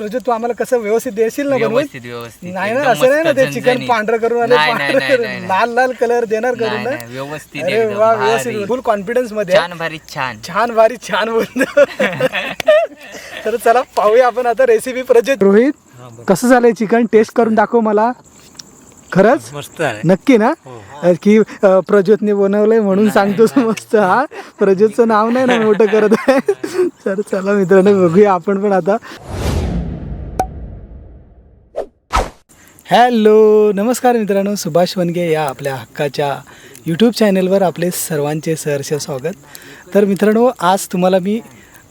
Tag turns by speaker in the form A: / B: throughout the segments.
A: प्रज्योत तू आम्हाला कसं व्यवस्थित देशील ना बनवून?
B: व्यवस्थित व्यवस्थित.
A: नाही ना
B: एकदम
A: असं नाही ना
B: मस्त,
A: ते चिकन
B: झणझणीत.
A: पांढरं करून आले
B: नाही, नाही,
A: पांढरं
B: नाही,
A: करून
B: नाही.
A: लाल लाल कलर देणार करून
B: नाही,
A: ना?
B: नाही, व्यवस्थित
A: अरे
B: एकदम
A: वा
B: भारी.
A: व्यवस्थित. फुल कॉन्फिडन्समध्ये. आहे.
B: छान भारी छान.
A: छान भारी छान बोलतो तर चला पाहूया आपण आता रेसिपी प्रज्योत रोहित कसं झालंय चिकन टेस्ट करून दाखव मला. खरंच?
C: मस्त आहे.
A: नक्की ना? की अ, प्रज्योतने बनवलंय म्हणून सांगतोस मस्त हा. प्रज्योतचं नाव नाही ना मोठं करत आहे. तर चला मित्रांनो बघूया आपण पण आता. हॅलो नमस्कार मित्रांनो सुभाष वनगे या आपल्या हक्काच्या यूट्यूब चॅनलवर आपले सर्वांचे सहर्ष स्वागत. तर मित्रांनो आज तुम्हाला मी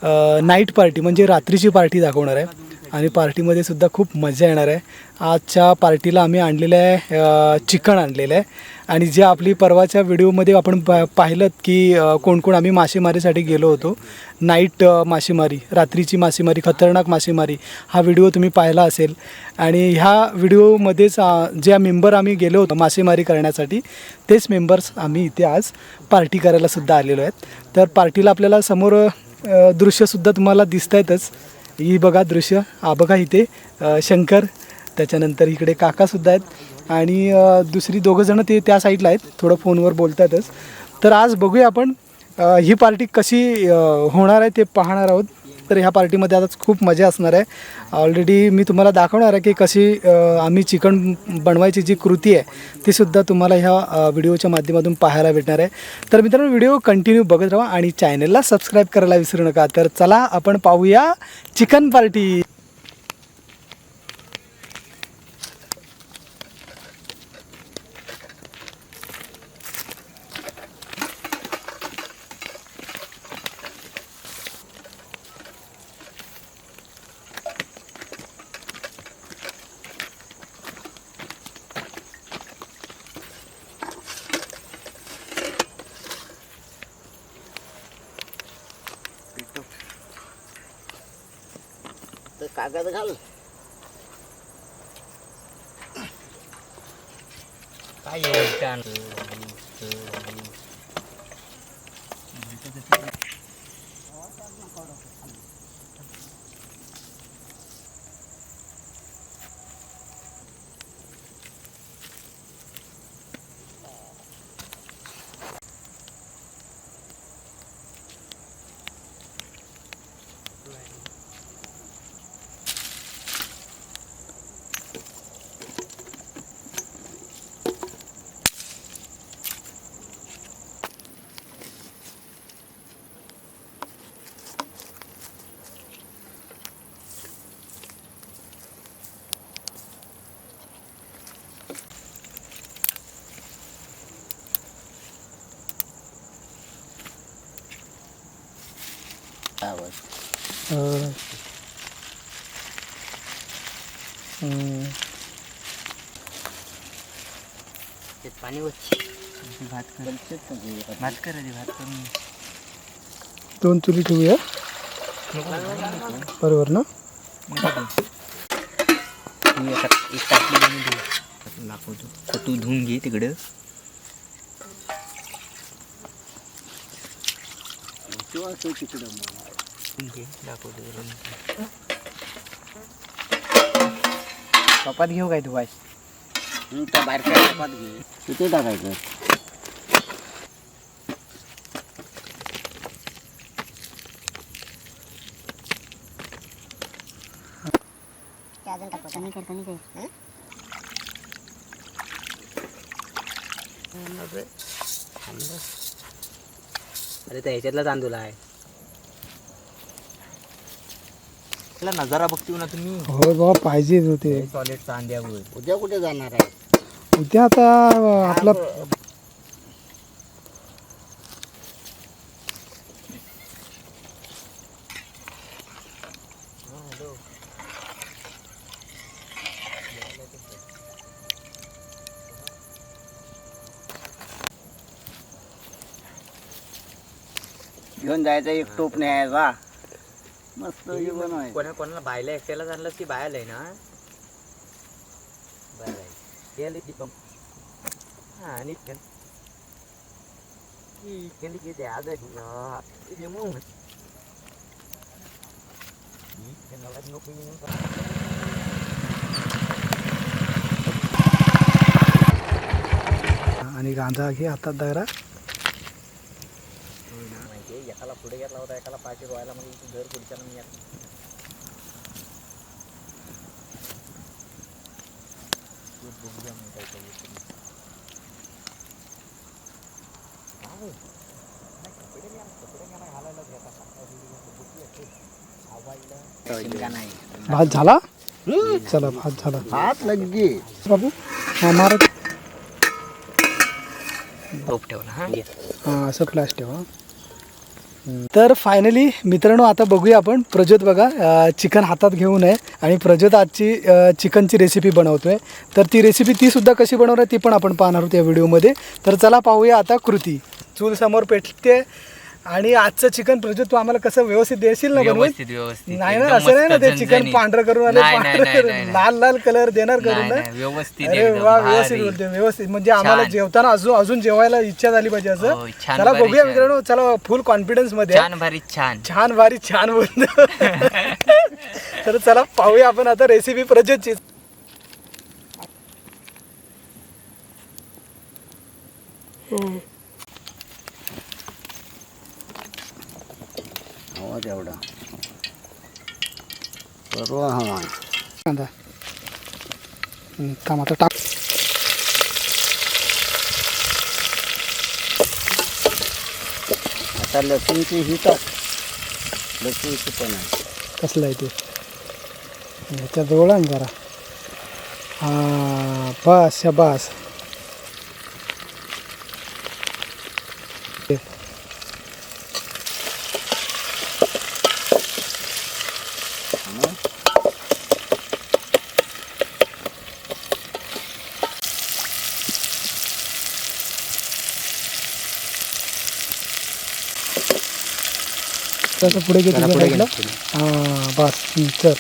A: नाईट पार्टी म्हणजे रात्रीची पार्टी दाखवणार आहे. आणि पार्टीमध्ये सुद्धा खूप मजा येणार आहे. आजच्या पार्टीला आम्ही आणलेलं आहे चिकन आणलेलं आहे. आणि जे आपली परवाच्या व्हिडिओमध्ये आपण पा पाहिलं की कोण कोण आम्ही मासेमारीसाठी गेलो होतो. नाईट मासेमारी रात्रीची मासेमारी खतरनाक मासेमारी हा व्हिडिओ तुम्ही पाहिला असेल. आणि ह्या व्हिडिओमध्येच ज्या मेंबर आम्ही गेलो होतो मासेमारी करण्यासाठी तेच मेंबर्स आम्ही इथे आज पार्टी करायला सुद्धा आलेलो आहेत. तर पार्टीला आपल्याला समोर दृश्यसुद्धा तुम्हाला दिसत आहेतच ही बघा दृश्य हा बघा इथे शंकर त्याच्यानंतर इकडे काकासुद्धा आहेत. आणि दुसरी दोघं जणं ते त्या साईडला आहेत. थोडं फोनवर बोलतातच. तर आज बघूया आपण ही पार्टी कशी होणार आहे ते पाहणार आहोत. तर ह्या पार्टीमध्ये आता खूप मजा असणार आहे. ऑलरेडी मी तुम्हाला दाखवणार आहे की कशी आम्ही चिकन बनवायची जी कृती आहे ती सुद्धा तुम्हाला ह्या व्हिडिओच्या माध्यमातून पाहायला भेटणार आहे. तर मित्रांनो व्हिडिओ कंटिन्यू बघत राहा आणि चॅनलला सबस्क्राईब करायला विसरू नका. तर चला आपण पाहूया चिकन पार्टी.
D: कागद घाल.
B: काय आणलं छान.
A: अ, हम्म.
B: ते पाणी वच भात कर. भात कर भात करून
A: दोन चुली ठेवूया. बरोबर ना?
B: एक टाकली. दाखवतो तर तू धुवून घे तिकडं. धुवून घे दाखवतो.
D: कपात घेऊ काय तू बाय त्या बाहेर कपात घे. किती टाकायचं?
B: अरे त्या ह्याच्यातला तांदूळ आहे. त्याला नज़ारा बघतो ना तुम्ही?
A: हो बाबा पाहिजेच होते.
B: सॉलिड तांद्यावर
D: उद्या कुठे जाणार आहे?
A: उद्या आता आपला
D: घेऊन जायचं एक टोप न्यायचा मस्त जेवण आहे.
B: कोणा कोणाला बायला एकट्याला आणलं की बायाला आहे ना? केली ती पण हा आणि केली की ते आज
A: आणि गांजा घे हातात दायरा.
D: एकाला पुढे घेतला होता एकाला पाठी रोवायला म्हणजे दर पुढच्या मी नाही
A: भात झाला? चला भात झाला.
D: हात लगे
A: बाबू हा मारत.
B: ठेवला हा.
A: हा असं फ्लॅश ठेवा. तर फायनली मित्रांनो आता बघूया आपण. प्रज्योत बघा चिकन हातात घेऊन आहे आणि प्रज्योत आजची चिकनची रेसिपी बनवतोय. तर ती रेसिपी ती सुद्धा कशी बनवणार ती पण आपण पाहणार आहोत या व्हिडिओमध्ये तर चला पाहूया आता कृती. चूल समोर पेटते. आणि आजचं चिकन प्रज्योत तू आम्हाला कसं व्यवस्थित देशील ना बनवून
B: व्यवस्थित व्यवस्थित
A: नाही ना
B: एकदम
A: असं नाही ना
B: मस्त
A: ते चिकन
B: झणझणीत.
A: पांढरं करून आले
B: नाही, नाही,
A: पांढरं
B: नाही,
A: करून
B: नाही, नाही.
A: लाल लाल कलर देणार करून
B: नाही,
A: ना
B: नाही, व्यवस्थित
A: अरे
B: एकदम
A: वा व्यवस्थित
B: भारी.
A: बोलते व्यवस्थित म्हणजे आम्हाला
B: छान.
A: जेवताना अजून अजून जेवायला इच्छा झाली पाहिजे
B: हो,
A: असं
B: छान
A: चला
B: भारी,
A: बघूया
B: छान.
A: मित्रांनो चला फुल कॉन्फिडन्समध्ये आहे.
B: छान भारी छान
A: छान भारी छान बोलतो तर चला पाहूया आपण आता रेसिपी प्रजतची
D: हवा तेवढा सर्व हवा
A: कांदा. आता टाक.
D: आता लसूणची ही टाक. लसूणची पण आहे.
A: कसलं आहे ते? ह्याच्या जवळ जरा. हा बस बस. तसं पुढे घे
D: जरा
A: तुझ्या
D: पुढे घे ना,
A: साईडला. हा बस हम्म, चल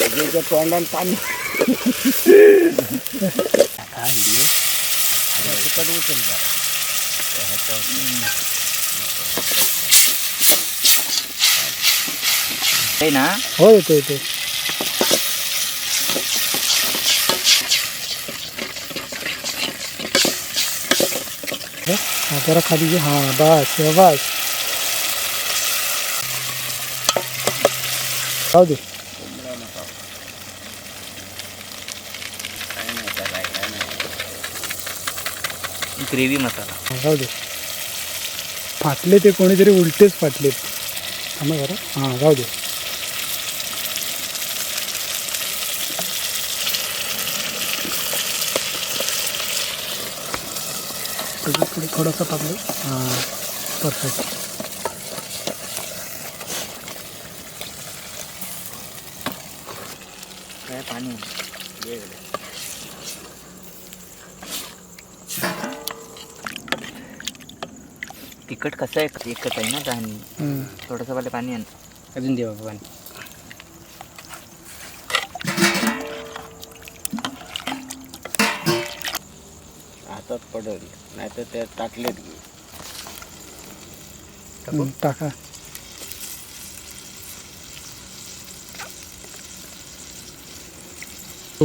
D: त्याच्या तोंडात पाणी
B: आहे ना
A: हो येते येते हा जरा खाली घे हा बस बस जाऊ
B: ग्रेव्ही मसाला.
A: हा, जाऊ दे. फाटले ते कोणीतरी उलटेच फाटले थांबा जरा. हां जाऊ दे. थोडंसं टाकलं. हां परफेक्ट
B: काय पाणी? तिखट कसं आहे? एकच आहे ना
A: हम्म.
B: थोडंसं पहिले पाणी आण.
D: अजून दे बाबा पाणी. हातात पडल नाही तर ते टाकलेत
A: टाका.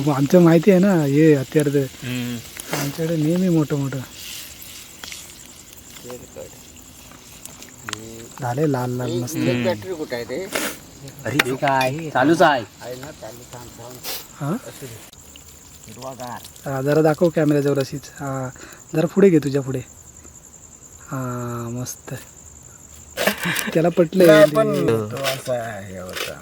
A: आमचं माहिती आहे ना हे हत्यार आमच्याकडे नेहमी मोठं मोठं झाले लाल लाल मस्त.
D: बॅटरी कुठं आहे ते?
B: अरे काय चालूच आहे.
D: आहे ना चालू थांब थांब.
A: हां?
D: हिरवागार.
A: हा, जरा दाखव कॅमेऱ्याजवळ अशीच हां जरा पुढे घे तुझ्या पुढे. हां मस्त. त्याला पटलं
D: तो असा हे होता.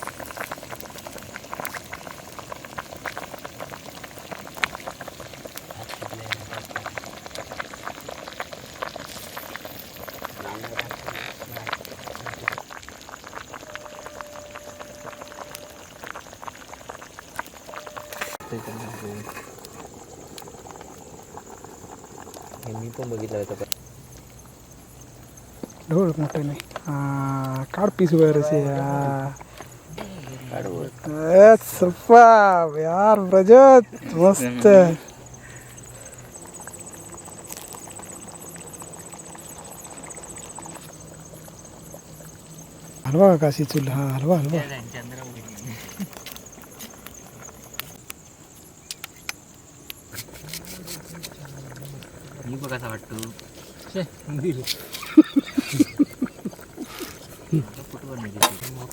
D: चल
A: बघा आज
B: मी पण बघितलं होतं
A: ढोळ मोठे नाही हा काढ पीस वगैरे असे सप्पा यार प्रजत मस्त हलवा का काशी चूल हा हलवा हलवा
B: मी बघ कसा वाटतो.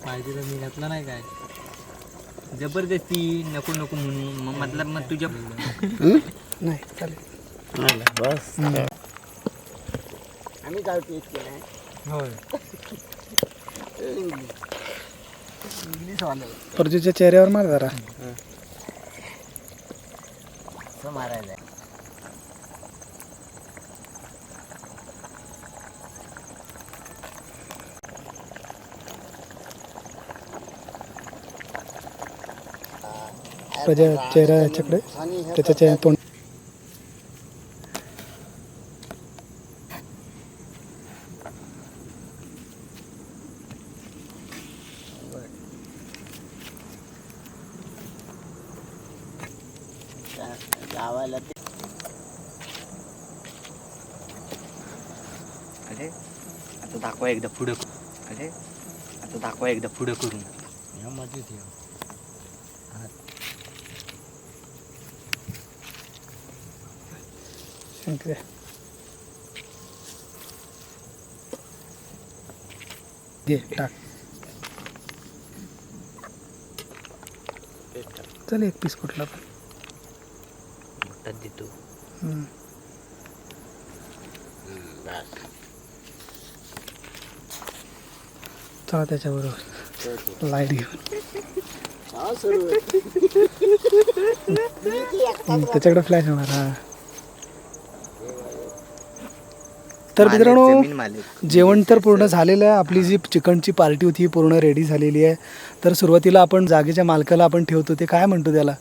B: पाहिजे तर मी घातला नाही काय? जबरदस्ती नको नको म्हणून. मग मतलब मग तुझ्या
A: नाही चालेल.
D: बस. आम्ही जाऊ तेच केलं
A: होय.
D: इंग्लिश वालं.
A: प्रजूच्या चेहऱ्यावर मार जरा.
D: असं मारायचं
A: प्रजा चेहरा याच्याकडे त्याच्या चेहरा तोंड.
B: अरे आता दाखवा एकदा पुढं. अरे आता दाखवा एकदा पुढं करून. ह्या मध्ये ठेव
A: घे टाक चल एक पीस कुठला पण
B: देतो
A: हम्म. चला त्याच्याबरोबर लाइट घेऊन
D: हा
A: त्याच्याकडे फ्लॅश होणार हा तर मित्रांनो
B: जमीन मालिक
A: जेवण तर पूर्ण झालेलं आहे. आपली जी चिकनची पार्टी होती ही पूर्ण रेडी झालेली आहे. तर सुरुवातीला आपण जागेच्या मालकाला आपण ठेवतो. ते काय म्हणतो त्याला?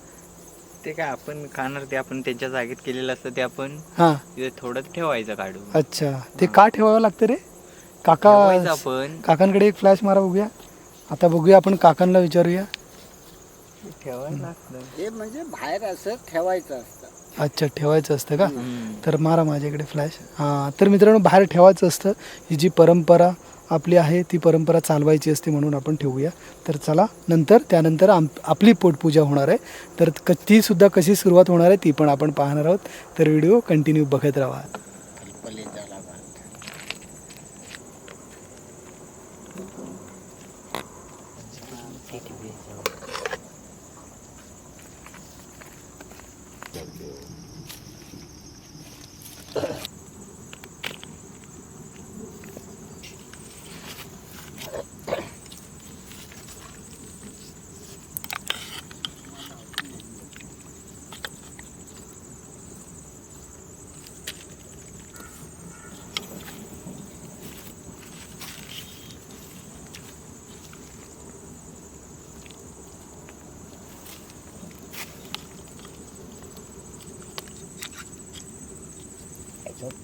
B: ते काय आपण खाणार ते आपण त्यांच्या जागेत केलेलं असतं ते आपण
A: हां.
B: तिथे थोडं ठेवायचं काढून.
A: अच्छा. ते का ठेवावं लागतं रे? काका
B: आपण.
A: काकांकडे एक फ्लॅश मारा बघूया. आता बघूया आपण काकांना विचारूया.
B: ठेवायला लागतं.
D: हे म्हणजे बाहेर असं ठेवायचं असतं.
A: अच्छा ठेवायचं असतं का. तर मारा माझ्याकडे फ्लॅश हां तर मित्रांनो बाहेर ठेवायचं असतं. ही जी परंपरा आपली आहे ती परंपरा चालवायची असते म्हणून आपण ठेवूया. तर चला नंतर त्यानंतर आम आपली पोटपूजा होणार आहे. तर क तीसुद्धा कशी सुरुवात होणार आहे ती पण आपण पाहणार आहोत. तर व्हिडिओ कंटिन्यू बघत राहा.
D: இருக்குது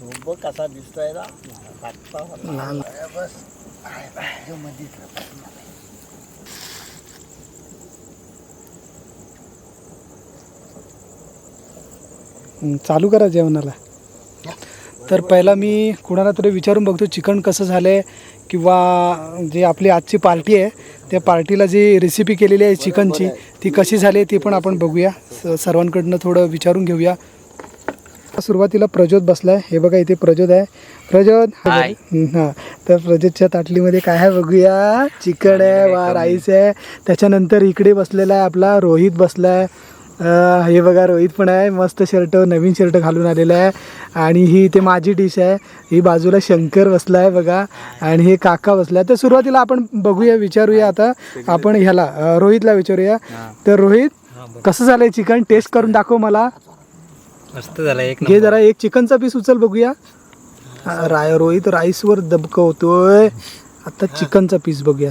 D: बघ कसा दिसतोय ना? टाकता. बस. मध्येच
A: चालू करा जेवणाला. तर पहिला मी कुणाला तरी विचारून बघतो चिकन कसं झालं आहे किंवा जे आपली आजची पार्टी आहे त्या पार्टीला जी रेसिपी केलेली आहे चिकनची ती कशी झाली आहे ती पण आपण बघूया. स- सर्वांकडनं थोडं विचारून घेऊया. सुरुवातीला प्रज्योत बसलाय. हे बघा इथे प्रज्योत आहे.
B: हाय.
A: हा तर प्रज्योतच्या ताटलीमध्ये काय आहे बघूया. चिकन आहे वा राईस आहे. त्याच्यानंतर इकडे बसलेला आहे आपला रोहित बसलाय. अं, हे बघा रोहित पण आहे. मस्त शर्ट नवीन शर्ट घालून आलेला आहे. आणि ही इथे माझी डिश आहे. ही बाजूला शंकर बसला आहे बघा. आणि हे काका बसला तर सुरुवातीला आपण बघूया विचारूया आता. आपण ह्याला अं, रोहितला विचारूया. तर रोहित कसं झालंय चिकन? टेस्ट करून दाखव मला.
B: मस्त झालं एक
A: घे जरा एक चिकनचा पीस उचल बघूया. हा, राय रोहित राईसवर दबकवतोय. आता चिकनचा पीस बघूया.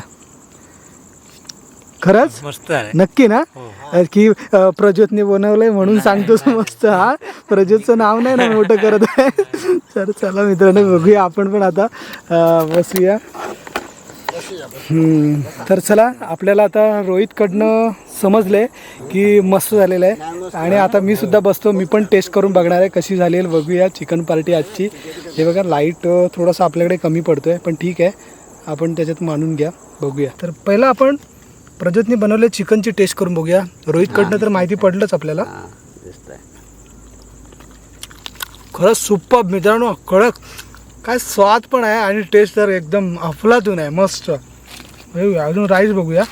A: खरंच?
B: मस्त
A: नक्की ना? अ, की अ, प्रज्योतने बनवलंय म्हणून सांगतोस मस्त हा? प्रज्योतचं नाव नाही ना मोठं करत आहे. तर चला मित्रांनो बघूया आपण पण आता बसूया. हम्म, तर चला आपल्याला आता रोहितकडनं समजलंय की मस्त झालेलं आहे. आणि आता मी सुद्धा बसतो मी पण टेस्ट करून बघणार आहे कशी झाली बघूया चिकन पार्टी आजची. हे बघा लाइट थोडंसं आपल्याकडे कमी पडतोय पण ठीक आहे. आपण त्याच्यात मानून घ्या बघूया. तर पहिलं आपण प्रज्योतने बनवले चिकनची टेस्ट करून बघूया. रोहितकडनं तर माहिती पडलंच आपल्याला.
D: दिसतंय.
A: खरंच सुप्प मित्रांनो कडक. काय स्वाद पण आहे आणि टेस्ट तर एकदम अफलातून आहे मस्त. हे अजून राईस बघूया.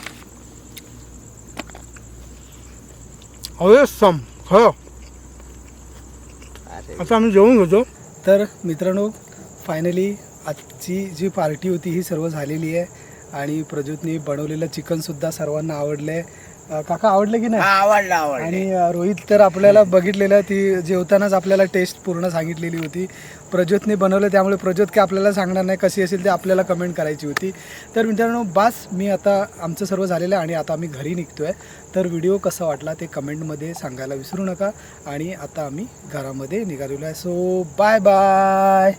A: अरे सम हो आता आम्ही जेवून घेतो. तर मित्रांनो फायनली आजची जी पार्टी होती ही सर्व झालेली आहे. आणि प्रज्योतने बनवलेलं चिकनसुद्धा सर्वांना आवडलं आहे काका आवडलं की नाही?
D: आवडला आवडला.
A: आणि रोहित तर आपल्याला बघितलेलं ती जेवतानाच आपल्याला टेस्ट पूर्ण सांगितलेली होती. प्रज्योतने बनवलं त्यामुळे प्रज्योत काय आपल्याला सांगणार नाही कशी असेल ते आपल्याला कमेंट करायची होती. तर मित्रांनो बास मी आता आमचं सर्व झालेलं आहे आणि आता आम्ही घरी निघतो आहे तर व्हिडिओ कसा वाटला ते कमेंटमध्ये सांगायला विसरू नका. आणि आता आम्ही घरामध्ये निघालेलो आहे. So bye bye